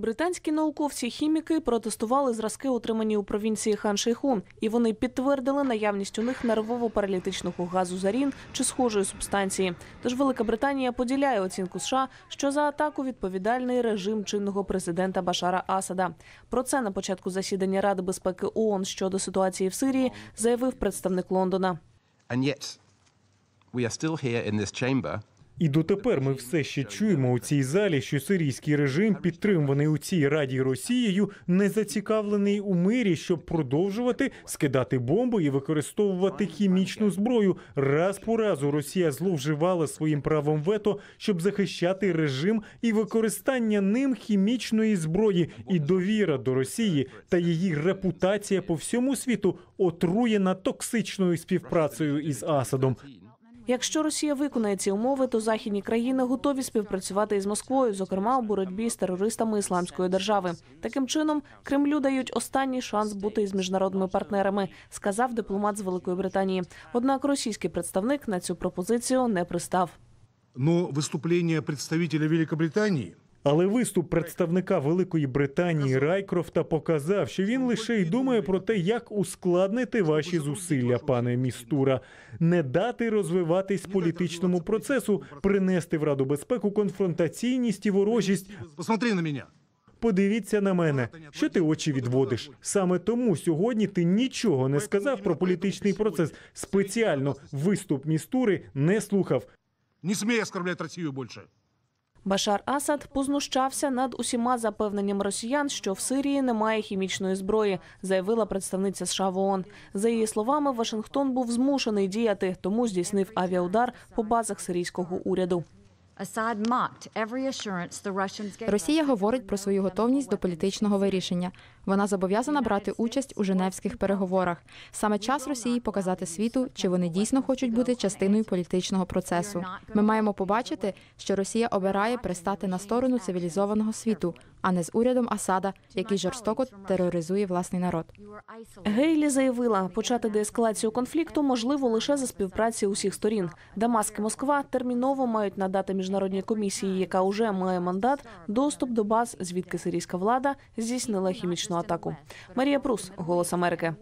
Британські науковці-хіміки протестували зразки, отримані у провінції хан Шейхун, і вони підтвердили наявність у них нервово-паралітичного газу зарін чи схожої субстанції. Тож Велика Британія поділяє оцінку США, що за атаку відповідальний режим чинного президента Башара Асада. Про це на початку засідання Ради безпеки ООН щодо ситуації в Сирії заявив представник Лондона. And yet, we are still here in this chamber І дотепер ми все ще чуємо у цій залі, що сирійський режим, підтримуваний у цій раді Росією, не зацікавлений у мирі, щоб продовжувати скидати бомби і використовувати хімічну зброю. Раз по разу Росія зловживала своїм правом вето, щоб захищати режим і використання ним хімічної зброї. І довіра до Росії та її репутація по всьому світу отруєна токсичною співпрацею із Асадом. Якщо Росія виконає ці умови, то західні країни готові співпрацювати із Москвою, зокрема у боротьбі з терористами ісламської держави. Таким чином, Кремлю дають останній шанс бути із міжнародними партнерами, сказав дипломат з Великої Британії. Однак російський представник на цю пропозицію не пристав. Но выступление представителя Великобритании Але виступ представника Великої Британії Райкрофта показав, що він лише й думає про те, як ускладнити ваші зусилля, пане Містура, не дати розвиватись політичному процесу, принести в Раду безпеку конфронтаційність і ворожість. Посмотри на меня. Подивіться на мене, що ти очі відводиш. Саме тому сьогодні ти нічого не сказав про політичний процес. Спеціально виступ містури не слухав. Не смей оскорблять Россию больше. Башар Асад познущався над усіма запевненням росіян, що в Сирії немає хімічної зброї, заявила представниця США в ООН. За її словами, Вашингтон був змушений діяти, тому здійснив авіаудар по базах сирійського уряду. Росія говорить про свою готовність до політичного вирішення. Вона зобов'язана брати участь у женевських переговорах. Саме час Росії показати світу, чи вони дійсно хочуть бути частиною політичного процесу. Ми маємо побачити, що Росія обирає пристати на сторону цивілізованого світу, а не з урядом Асада, який жорстоко тероризує власний народ. Гейлі заявила, почати деескалацію конфлікту можливо лише за співпраці усіх сторін. Дамаск і Москва терміново мають надати міжнародній комісії, яка уже має мандат, доступ до баз, звідки сирійська влада здійснила хімічну атаку. Марія Прус, Голос Америки.